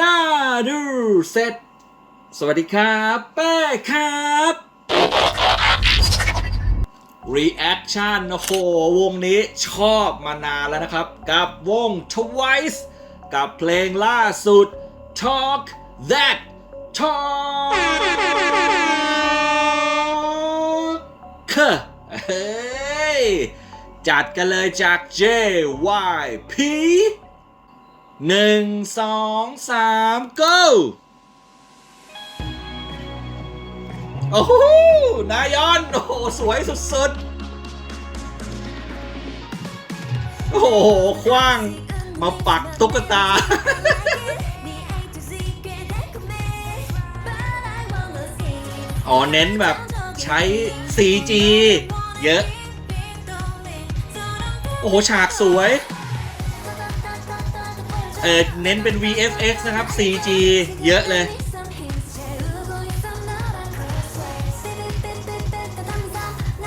น่าดูเสร็จ สวัสดีครับแป้ครับ Reaction โอ้โห วงนี้ชอบมานานแล้วนะครับ กับวง Twice กับเพลงล่าสุด Talk That Talk เฮ้ยจัดกันเลยจาก JYP หนึ่งสองสาม go โอ้โหนายอน โอ้โห สวยสุดๆ โอ้โหคว้าง มาปักตุ๊กตา อ๋อ เน้นแบบใช้ CG เยอะ โอ้โห ฉากสวย ออเน้นเป็น VFX นะครับ CG เยอะเลย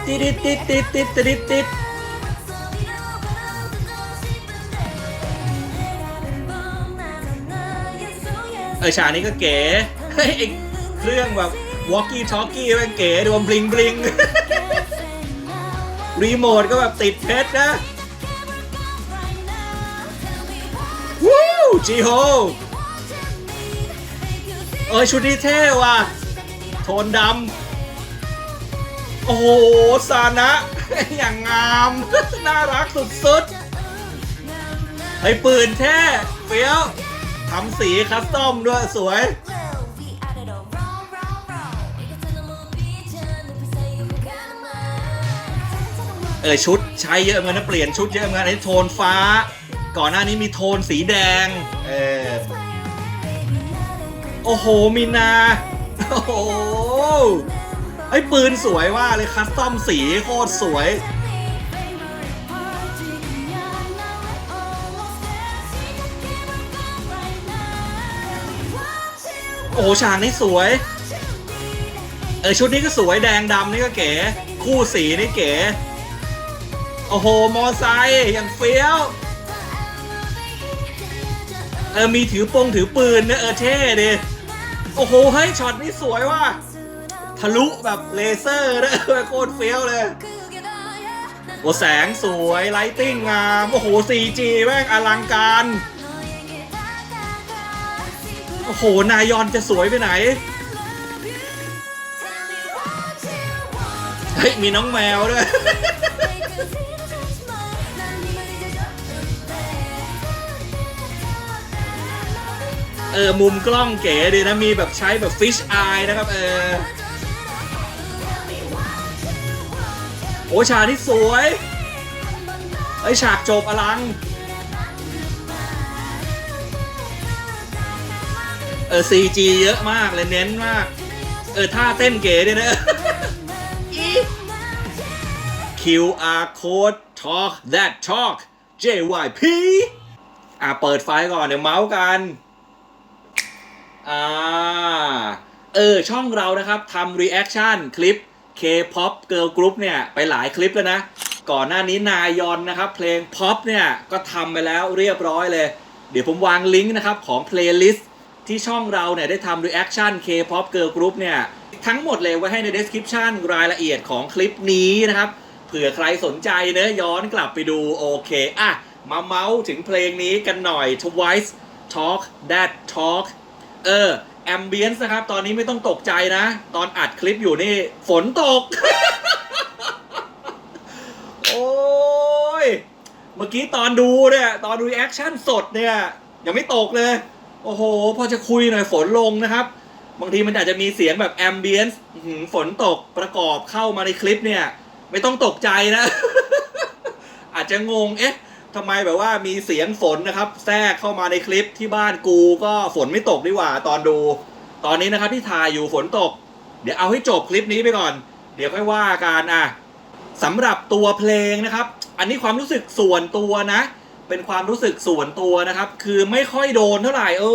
ติดติดติดติดติดติดติดเออฉากนี้ก็เก๋เครื่องแบบ walkie talkie มันเก๋ดูมันบลิงบลิงรีโมทก็แบบติดเพชรนะ จีโฮเออชุดนี้เท่ว่ะ โทนดำ โอ้โหซานะ อย่างงาม น่ารักสุดๆไอ้ปืนแท้เฟี้ยวทำสีคัสตอมด้วยสวย เออชุดใช้เยอะเหมือนนะเปลี่ยนชุดเยอะเหมือนกันไอ้โทนฟ้า ก่อนหน้านี้มีโทนสีแดง เออ โอ้โหมีนา โอ้โห ไอ้ปืนสวยว่าเลยคัสตอมสีโคตรสวย โอ้โห ฉากนี้สวย เออ ชุดนี้ก็สวยแดงดำนี่ก็เก๋ คู่สีนี่เก๋ โอ้โห มอไซค์อย่างเฟี้ยว เออมีถือปงถือปืนนะเออเท่ดิโอ้โหเฮ้ยช็อตนี้สวยว่ะทะลุแบบเลเซอร์นะโคตรเฟี้ยวเลยโอ้แสงสวยไลติ้งงามโอ้โห 4G แม่งอลังการโอ้โห นายอนจะสวยไปไหน เฮ้ย มีน้องแมวด้วย เออมุมกล้องเก๋ดีนะมีแบบใช้แบบฟิชอายนะครับเออโอ้ฉากที่สวยไอยฉากจบอลังเออ CG เยอะมากเลยเน้นมาก เออท่าเต้นเก๋ดีนะ QR code talk that talk JYP อะเปิดไฟก่อนเดี๋ยวเมาส์กัน อ่า เออ ช่องเรานะครับทำ reaction คลิป K-pop girl group เนี่ย ไปหลายคลิปแล้วนะ ก่อนหน้านี้นายอนนะครับ เพลง pop เนี่ย ก็ทำไปแล้วเรียบร้อยเลย เดี๋ยวผมวางลิงก์นะครับ ของ playlist ที่ช่องเราเนี่ย ได้ทำ reaction K-pop girl group เนี่ย ทั้งหมดเลยไว้ให้ใน description รายละเอียดของคลิปนี้นะครับเผื่อใครสนใจเนะย้อนกลับไปดูโอเค อะ มาเมาส์ถึงเพลงนี้กันหน่อย Twice Talk That Talk เออแอมเบียนส์นะครับ ตอนนี้ไม่ต้องตกใจนะ ตอนอัดคลิปอยู่นี่ ฝนตก โอ้ย เมื่อกี้ตอนดูเนี่ย ตอนรีแอคชั่นสดเนี่ย ยังไม่ตกเลย โอ้โห พอจะคุยหน่อยฝนลงนะครับ บางทีมันอาจจะมีเสียงแบบแอมเบียนส์ฝนตกประกอบเข้ามาในคลิปเนี่ย ไม่ต้องตกใจนะ อาจจะงงเอ๊ะ ทำไมแบบว่ามีเสียงฝนนะครับ แทรกเข้ามาในคลิปที่บ้านกูก็ฝนไม่ตกดีกว่า ตอนดู ตอนนี้นะครับที่ถ่ายอยู่ฝนตก เดี๋ยวเอาให้จบคลิปนี้ไปก่อน เดี๋ยวค่อยว่ากันอะสำหรับตัวเพลงนะครับ อันนี้ความรู้สึกส่วนตัวนะ เป็นความรู้สึกส่วนตัวนะครับ คือไม่ค่อยโดนเท่าไหร่ เอ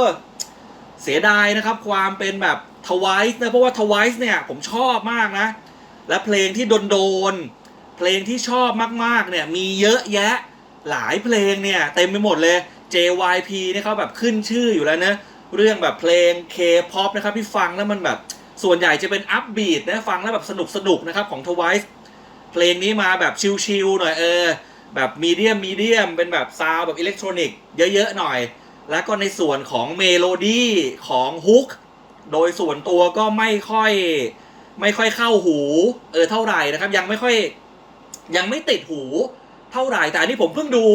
อ เสียดายนะครับ ความเป็นแบบทวายส์นะเพราะว่าทวายส์เนี่ย ผมชอบมากนะ และเพลงที่โดนๆ เพลงที่ชอบมากๆเนี่ยมีเยอะแยะหลายเพลงเนี่ยเต็มไปหมดเลย JYP เนี่ยเขาแบบขึ้นชื่ออยู่แล้วนะเรื่องแบบเพลง K-POP นะครับที่ฟังแล้วมันแบบส่วนใหญ่จะเป็นอัพบีทนะฟังแล้วแบบสนุกสนุกๆนะครับของ Twice เพลงนี้มาแบบชิลๆหน่อยเออแบบมีเดียมมีเดียมเป็นแบบซาวแบบอิเล็กทรอนิกส์เยอะๆหน่อย แล้วก็ในส่วนของเมโลดี้ของฮุกโดยส่วนตัวก็ไม่ค่อยไม่ค่อยเข้าหู เออเท่าไหร่นะครับ ยังไม่ค่อย ยังไม่ติดหูเท่าไหร่แต่อันนี้ผมเพิ่งดู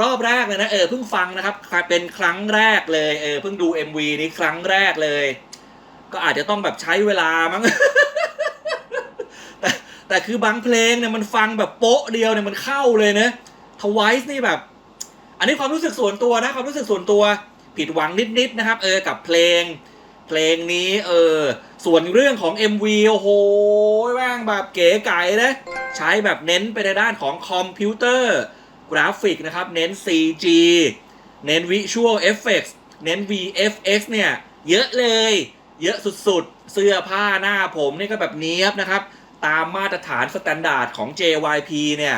รอบแรกเลยนะเออเพิ่งฟังนะครับเป็นครั้งแรกเลยเออเพิ่งดู MV นี้ครั้งแรกเลย ก็อาจจะต้องแบบใช้เวลามั้งแต่แต่คือบางเพลงเนี่ยมันฟังแบบโป๊ะเดียวเนี่ยมันเข้าเลยนะทวายส์นี่แบบ อันนี้ความรู้สึกส่วนตัวนะความรู้สึกส่วนตัวผิดหวังนิดๆนะครับ เออกับเพลง เพลงนี้ เออ ส่วนเรื่องของ MV โอ้โหแม่งแบบเก๋ไก๋นะใช้แบบเน้นไปในด้านของคอมพิวเตอร์ กราฟิกนะครับ เน้น CG เน้น Visual Effects เน้น VFX เนี่ย เยอะเลย เยอะสุดๆ เสื้อผ้าหน้าผมนี่ก็แบบเนี้ยบนะครับ ตามมาตรฐานสแตนดาร์ดของ JYP เนี่ย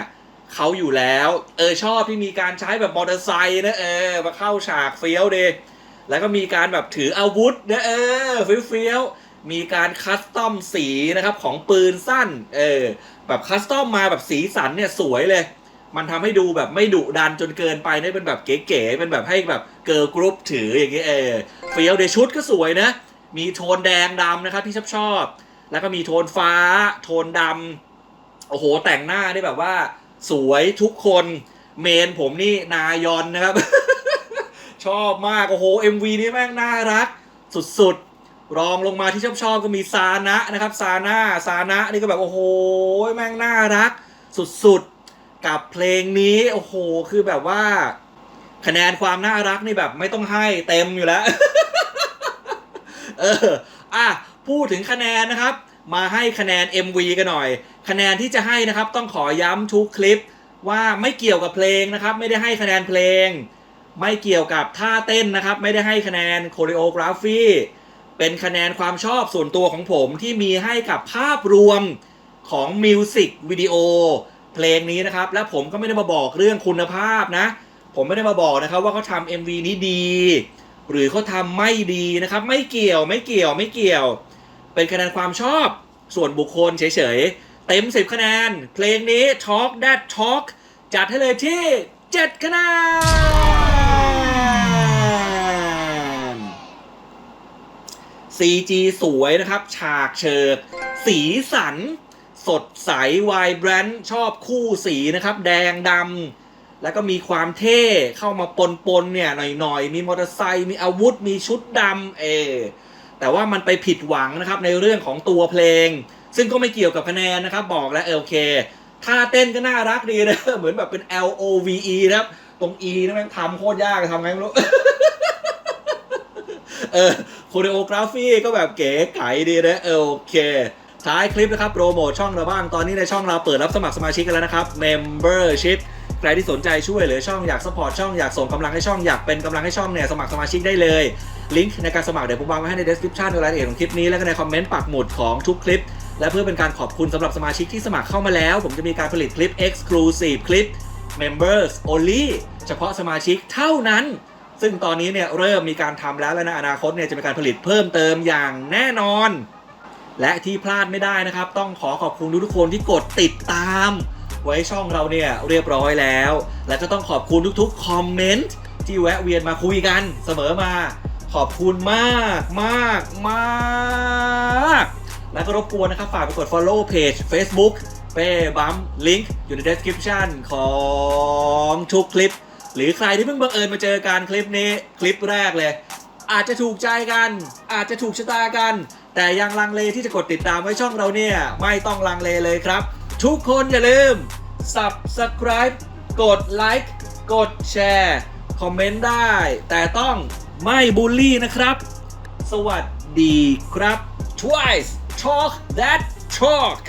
เขาอยู่แล้ว เออชอบที่มีการใช้แบบมอเตอร์ไซค์นะเออมาเข้าฉากเฟี้ยวเด แล้วก็มีการแบบถืออาวุธนะเออเฟี้ยวๆมีการคัสตอมสีนะครับของปืนสั้นเออแบบคัสตอมมาแบบสีสันเนี่ยสวยเลย มันทำให้ดูแบบไม่ดุดันจนเกินไปเนี่ยเป็นแบบเก๋ๆเป็นแบบให้แบบเกิร์ลกรุ๊ปถืออย่างเงี้ยเออเฟี้ยวเดชุดก็สวยนะ มีโทนแดงดำนะครับที่ชอบชอบแล้วก็มีโทนฟ้า โทนดำโอ้โหแต่งหน้าได้แบบว่า สวยทุกคนเมนผมนี่นายอนนะครับ ชอบมากโอ้โห MV นี่แม่งน่ารัก สุดๆ รองลงมาที่ชอบชอบๆก็มีซานะนะครับซาน่าซานะนี่ก็แบบโอ้โหแม่งน่ารัก สุดๆ กับเพลงนี้โอ้โหคือแบบว่า คะแนนความน่ารักนี่แบบไม่ต้องให้เต็มอยู่แล้วเอออะพูดถึงคะแนนนะครับ มาให้คะแนน MV กันหน่อย คะแนนที่จะให้นะครับต้องขอย้ำทุกคลิปว่าไม่เกี่ยวกับเพลงนะครับ ไม่ได้ให้คะแนนเพลง ไม่เกี่ยวกับท่าเต้นนะครับ ไม่ได้ให้คะแนนโคเรโอกราฟีเป็นคะแนนความชอบส่วนตัวของผมที่มีให้กับภาพรวมของมิวสิกวิดีโอเพลงนี้นะครับ และผมก็ไม่ได้มาบอกเรื่องคุณภาพนะ ผมไม่ได้มาบอกนะครับว่าเขาทำ MV นี้ดี หรือเขาทำไม่ดีนะครับ ไม่เกี่ยวไม่เกี่ยวไม่เกี่ยว เป็นคะแนนความชอบส่วนบุคคลเฉยๆ เต็ม 10 คะแนน เพลงนี้ Talk That Talk จัดให้เลยที่ 7 คะแนน CG สวยนะครับ ฉากเฉิด สีสัน สดใสไวแบรนด์ชอบคู่สีนะครับ แดงดำแล้วก็มีความเท่เข้ามาปนๆเนี่ยหน่อยๆ มีมอเตอร์ไซค์มีอาวุธ มีชุดดำเอแต่ว่ามันไปผิดหวังนะครับในเรื่องของตัวเพลง ซึ่งก็ไม่เกี่ยวกับคะแนนนะครับ บอกแล้วเออโอเคท่าเต้นก็น่ารักดีนะ เหมือนแบบเป็น L O V E นะครับ ตรง E นั่นแม่งทำโคตรยากทำไงไม่รู้ เออ โคเรโอกราฟีก็แบบเก๋ไก๋ดีนะเออโอเคท้ายคลิปนะครับโปรโมทช่องเราบ้างตอนนี้ในช่องเราเปิดรับสมัครสมาชิกกันแล้วนะครับ Membership ใครที่สนใจช่วยเหลือช่องอยากสปอร์ตช่องอยากส่งกำลังให้ช่องอยากเป็นกำลังให้ช่องเนี่ยสมัครสมาชิกได้เลย ลิงก์ในการสมัครเดี๋ยวผมวางไว้ให้ใน description ในรายละเอียดของคลิปนี้แล้วก็ในคอมเมนต์ปักหมุดของทุกคลิป และเพื่อเป็นการขอบคุณสำหรับสมาชิกที่สมัครเข้ามาแล้ว ผมจะมีการผลิตคลิป exclusive คลิป members only เฉพาะสมาชิกเท่านั้น ซึ่งตอนนี้เนี่ยเริ่มมีการทำแล้วและในอนาคตเนี่ยจะมีการผลิตเพิ่มเติมอย่างแน่นอน และที่พลาดไม่ได้นะครับ ต้องขอขอบคุณทุกๆคนที่กดติดตาม ไว้ช่องเราเนี่ยเรียบร้อยแล้ว และก็ต้องขอบคุณทุกๆคอมเมนต์ที่แวะเวียนมาคุยกันเสมอมาขอบคุณมากมากมาก แล้วก็รบกวนนะครับ ฝากไปกด follow page Facebook เป้บัมลิงก์อยู่ใน description ของทุกคลิป หรือใครที่เพิ่งบังเอิญมาเจอกันคลิปนี้คลิปแรกเลย อาจจะถูกใจกัน อาจจะถูกชะตากัน แต่ยังลังเลที่จะกดติดตามไว้ช่องเราเนี่ย ไม่ต้องลังเลเลยครับ ทุกคนอย่าลืม subscribe กดไลค์กดแชร์คอมเมนต์ได้ แต่ต้องไม่บูลลี่นะครับ สวัสดีครับ twice talk that talk